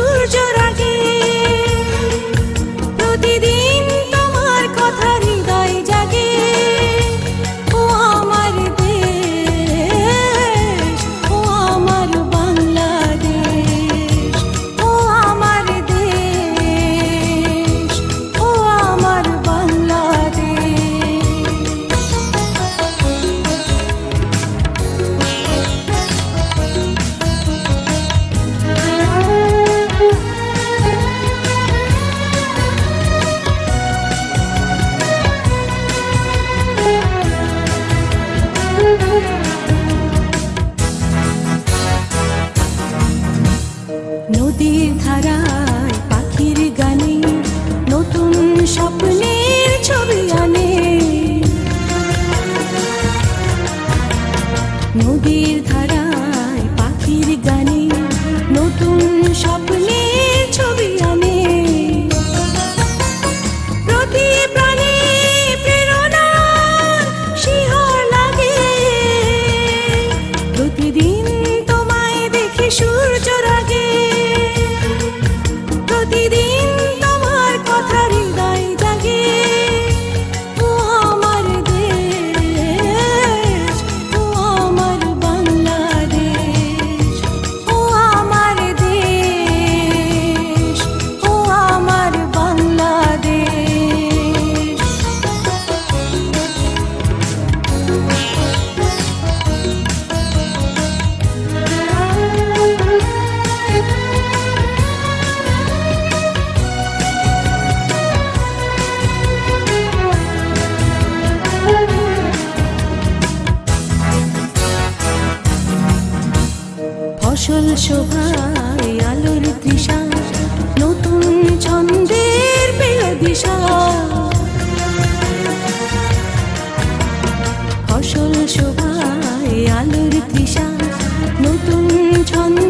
Just. नदी धारा y আসল শোভায় আলোর তৃষা নতুন ছন্দের পেল দিশা। ফসল শোভায় আলোর তৃষা নতুন ছন্দ